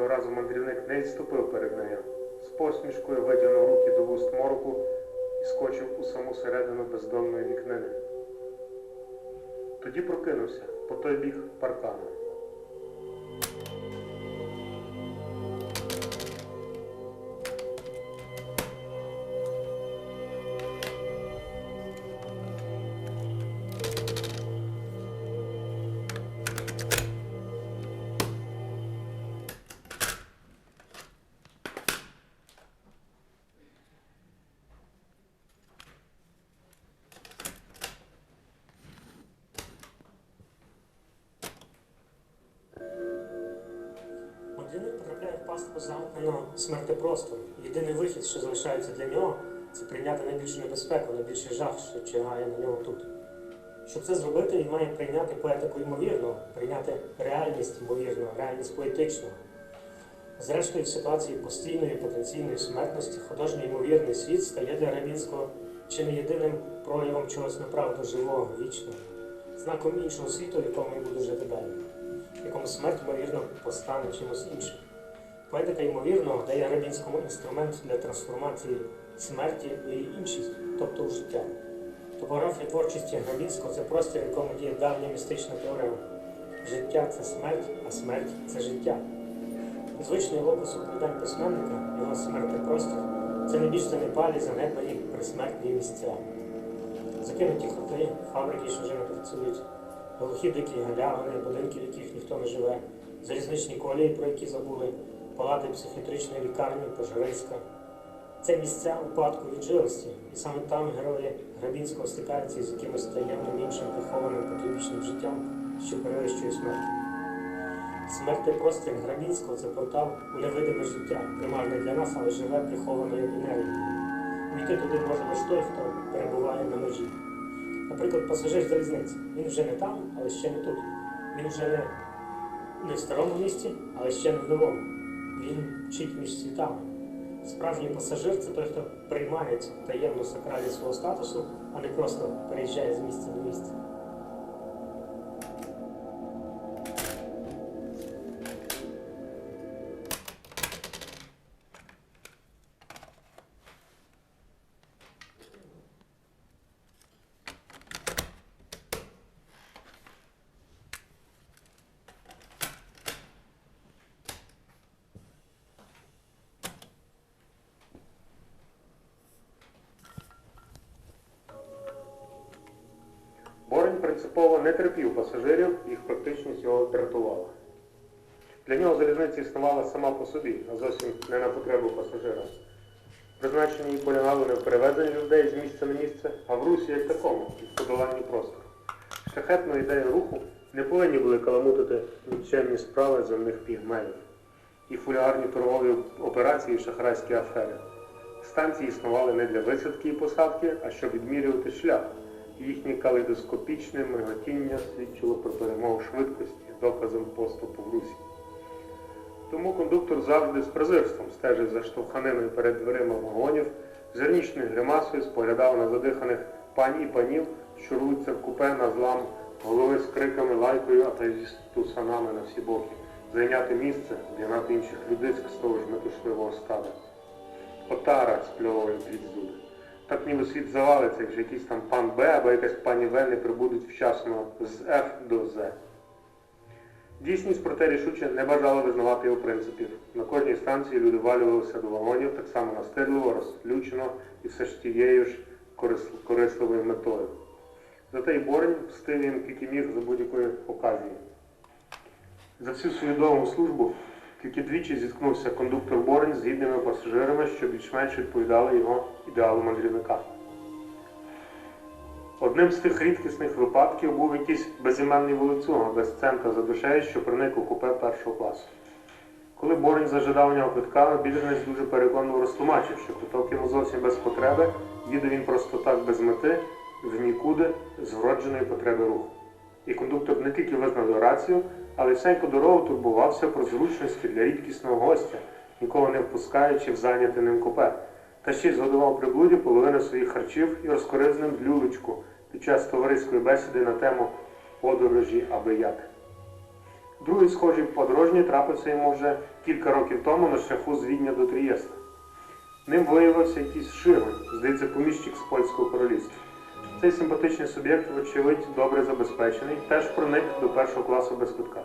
цього разу мандрівник не відступив перед нею. З посмішкою витягнув руки до вуст мороку і скочив у саму середину бездонної вікнини. Тоді прокинувся по той бік паркану. Мандрівник потрапляє в пастку замкненого смерти простору. Єдиний вихід, що залишається для нього, це прийняти найбільшу небезпеку, найбільший жах, що чигає на нього тут. Щоб це зробити, він має прийняти поетику ймовірного, прийняти реальність ймовірного, реальність поетичного. Зрештою, в ситуації постійної потенційної смертності художній ймовірний світ стає для Рабінського чи не єдиним проявом чогось направду живого, вічного, знаком іншого світу, в якому він буде жити далі якому смерть, ймовірно, постане чимось іншим. Поетика, ймовірно, дає Гребінському інструмент для трансформації смерті в її іншість, тобто в життя. Топографія творчості Гребінського це простір, в якому діє давня містична теорема. Життя це смерть, а смерть це життя. Звичний локус оповідань письменника, його смертний простір, це не більш занепалі, занепані присмертні місця. Закинуті хати, фабрики, що вже не працюють, глухі дикі галявини, будинки, в яких ніхто не живе, залізничні колії, про які забули, палати психіатричної лікарні, пожариська. Це місця упадку віджилості, і саме там герої Грабінського стикаються з якимось таємним іншим прихованим потойбічним життям, що перевищує смерть. Смертний простір Грабінського це портал у невидиме життя, примарне для нас, але живе прихованою енергією. Війти туди може лише той, хто перебуває на межі. Наприклад, пасажир залізниці. Він вже не там, але ще не тут. Він вже не, не в старому місті, але ще не в новому. Він вчить між світами. Справжній пасажир це той, хто приймає цю таємну сакральність свого статусу, а не просто переїжджає з місця до місця. Принципово не терпів пасажирів, їх практичність його дратувала. Для нього залізниця існувала сама по собі, а зовсім не на потребу пасажира. Призначення її полягало не в перевезенні людей з місця на місце, а в русі як такому, і в подоланні простору. Шляхетну ідею руху не повинні були каламутити нікчемні справи земних пігмеїв і фулярні торгові операції і шахрайські афери. Станції існували не для висадки і посадки, а щоб відмірювати шлях. Їхнє калейдоскопічне миготіння свідчило про перемогу швидкості доказом поступу в русі. Тому кондуктор завжди з презирством стежив за штовханиною перед дверима вагонів, з іронічною гримасою споглядав на задиханих пані і панів, що рвуться в купе на злам, голови з криками, лайкою, а та й зі стусанами на всі боки, зайняти місце, обігнати інших людиськ з того ж метушливого стада. Отара спльовує плід зуби. Так ніби світ завалиться, якщо якийсь там пан Б або якась пані В не прибудуть вчасно з Ф до З. Дійсність, проте рішуче не бажала визнавати його принципів. На кожній станції люди валювалися до вагонів, так само настирливо, розключено і все ж тією ж корисливою метою. Зате й Борень встиг їм тільки міг за будь-якої оказії. За всю свою довгу службу тільки двічі зіткнувся кондуктор Борень з гідними пасажирами, що більш-менш відповідали його ідеалу мандрівника. Одним з тих рідкісних випадків був якийсь безіменний вулицюга без цента за душею, що проник у купе першого класу. Коли Борень зажидав у нього квитка, обідранець дуже переконливо розтлумачив, що квиток йому зовсім без потреби, їде він просто так без мети, в нікуди з вродженої потреби руху. І кондуктор не тільки визнав рацію, але й всеньку дорогу турбувався про зручності для рідкісного гостя, нікого не впускаючи в зайняте ним купе. Та ще й згодував приблуді половину своїх харчів і розкорив з ним люлечку під час товариської бесіди на тему подорожі аби як. Другий схожий подорожній трапився йому вже кілька років тому на шляху з Відня до Трієста. Ним виявився якийсь Шигонь, здається, поміщик з польського королівства. Цей симпатичний суб'єкт, вочевидь, добре забезпечений, теж проник до першого класу без квитка.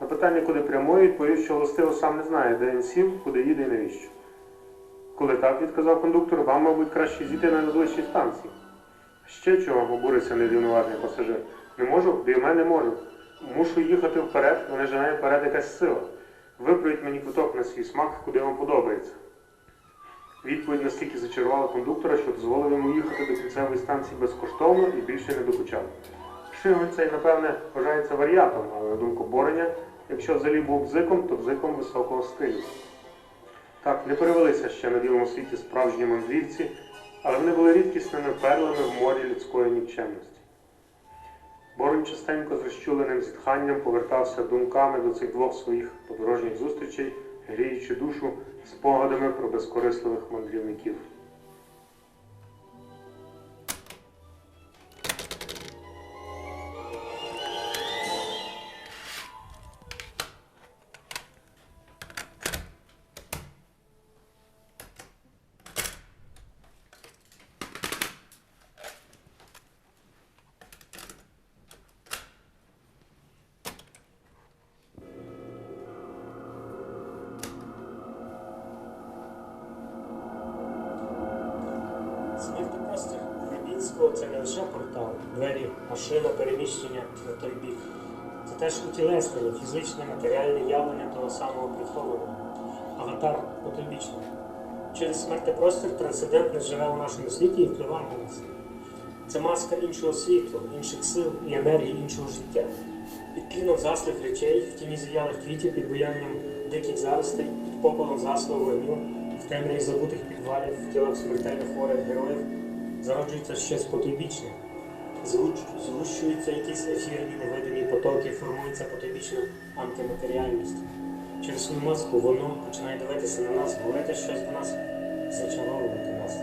На питання, куди прямує, відповів, що властиво сам не знає, де він сів, куди їде і навіщо. Коли так, відказав кондуктор, вам, мабуть, краще зійти на найближчій станції. Ще чого, обурився неврівноважний пасажир. Не можу, бо й мене не можу. Мушу їхати вперед, мене жене вперед якась сила. Виправіть мені квиток на свій смак, куди вам подобається. Відповідь настільки зачарувала кондуктора, що дозволив йому їхати до кінцевої станції безкоштовно і більше не докучав. Шигонь цей, напевне, вважається варіатом, але на думку Бореня, якщо взагалі був бзиком, то бзиком високого стилю. Так, не перевелися ще на білому світі справжні мандрівці, але вони були рідкісними перлами в морі людської нікчемності. Борон частенько з розчуленим зітханням повертався думками до цих двох своїх подорожніх зустрічей, гріючи душу спогадами про безкорисливих мандрівників. Смертопростір Рубінського це не лише портал, двері, машина, переміщення на той бік. Це теж утілеснення, фізичне, матеріальне явлення того самого прихованого. Аватар потойбічного. Через смертепростір трансцендентне живе у нашому світі і впливає на нас. Це маска іншого світу, інших сил і енергії іншого життя. Відкинув заслів речей в тіні зів'ялих квітів під буянням диких заростей, під попелом заслого вогню, в темряві забутих підвалів, в тілах смертельно хворих героїв зароджується щось потойбічне. Згущ- Згущуються якісь ефірні невидимі потоки, формується потойбічна антиматеріальність. Через свою маску воно починає дивитися на нас, говорити щось до нас, зачаровувати нас.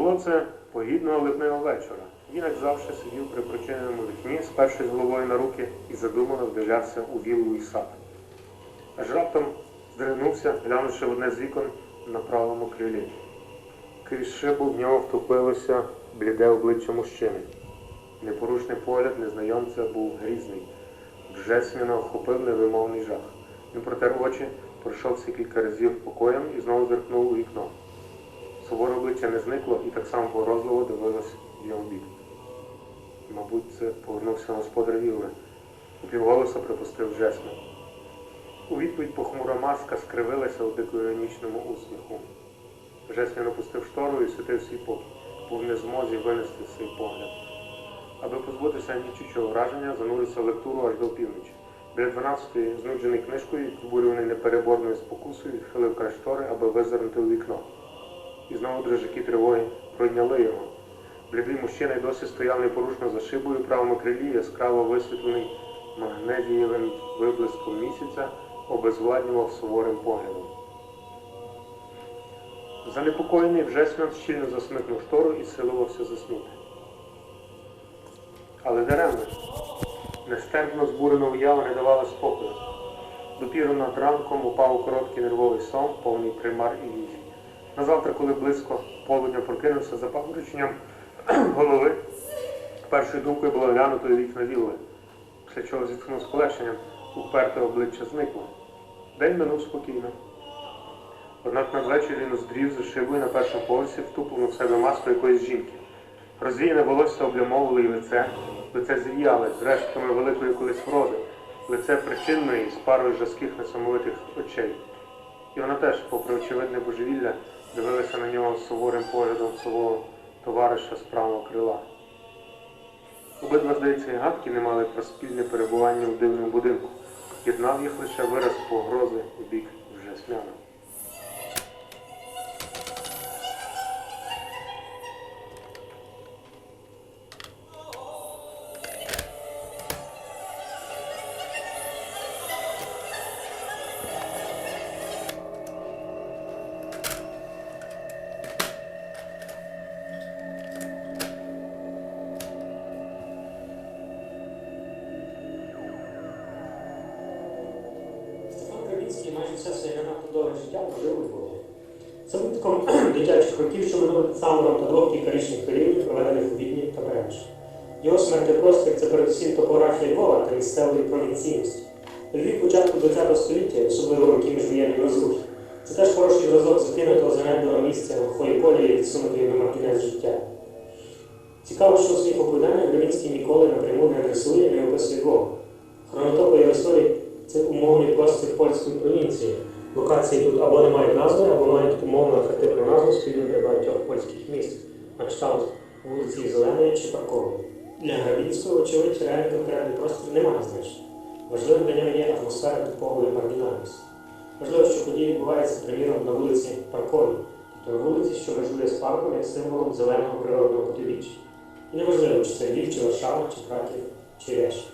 Було це погідного липневого вечора. Він, як завжди, сидів при прочиненому вікні, спершись головою на руки і задумано вдивлявся у віллу сад. Аж раптом здригнувся, глянувши в одне з вікон на правому крилі. Крізь шибу в нього втопилося бліде обличчя мужчини. Непорушний погляд незнайомця був грізний. Джесміна охопив невимовний жах. Він протер очі, пройшовся кілька разів покоєм і знову зиркнув у вікно. Суворе обличчя не зникло і так само погрозливо дивилось його бік. Мабуть, це повернувся господар Вілли. Упівголоса припустив Джесмін. У відповідь похмура маска скривилася у дико іронічному усміху. Джесмін опустив штору і світив свій покій, був не змозі винести свій погляд. Аби позбутися нічучого враження, занурився в лектуру аж до півночі. Біля 12-ї, знуджений книжкою, збурюваний непереборною спокусою, відхилив край штори, аби визирнути у вікно. І знову дрижаки тривоги пройняли його. Блідий мужчина й досі стояв непорушно за шибою правому крилі, яскраво висвітлений магнезієвим виблиском місяця, обезвладнював суворим поглядом. Занепокоєний Вжесмян щільно засмикнув штору і силувався заснути. Але даремно. Нестерпно збурена уява не давала спокою. Допіру над ранком упав у короткий нервовий сон, повний примар і Назавтра, коли близько полудня прокинувся за пам'яточенням голови, першою думкою було глянути у вікна вілли, після чого зітхнув з полегшенням, уперте обличчя зникло. День минув спокійно. Однак надвечір він уздрів за шибою на першому поверсі втуплену в себе маску якоїсь жінки. Розвіяне волосся облямовувало її лице, лице зів'яле, з рештками великої колись вроди, лице причинної з парою жаских несамовитих очей. І вона теж, попри очевидне божевілля, дивилася на нього суворим поглядом свого товариша з правого крила. Обидва, здається, і гадки не мали про спільне перебування у дивному будинку. Єднав їх лише вираз погрози у бік вже смяна. Кравінський все своє надто довге життя прожив у Львові. Випадком дитячих років, що минули під самором та двох кількарічних періодів, проведених у Відні та Парижі. Його смертепростір це передусім топографія Львова та місцевої провінційності. Львів початку ХХ століття, особливо роки міжвоєнної розрухи. Це теж хороший зразок закинутого занедбаного місця глухої полі відсунутої на маргінець життя. Цікаво, що у своїх оповіданнях Гравінський ніколи напряму не адресує, не описує Львова. Хронотопи історії це умовний простір польської провінції. Локації тут або не мають назви, або мають умовно архетипну назву спільну для багатьох польських міст, на кшталт вулиці Зеленої чи Паркової. Для Гравінського, очевидь, реальний конкретний простір не має значення. Важливим для нього є атмосфера типової маргінальності. Важливо, що події відбуваються, приміром, на вулиці Парковій, тобто на вулиці, що межує з парком як символом зеленого природного потибіччя. І неважливо, чи це Львів, чи Варшава, чи Краків, чи Решт.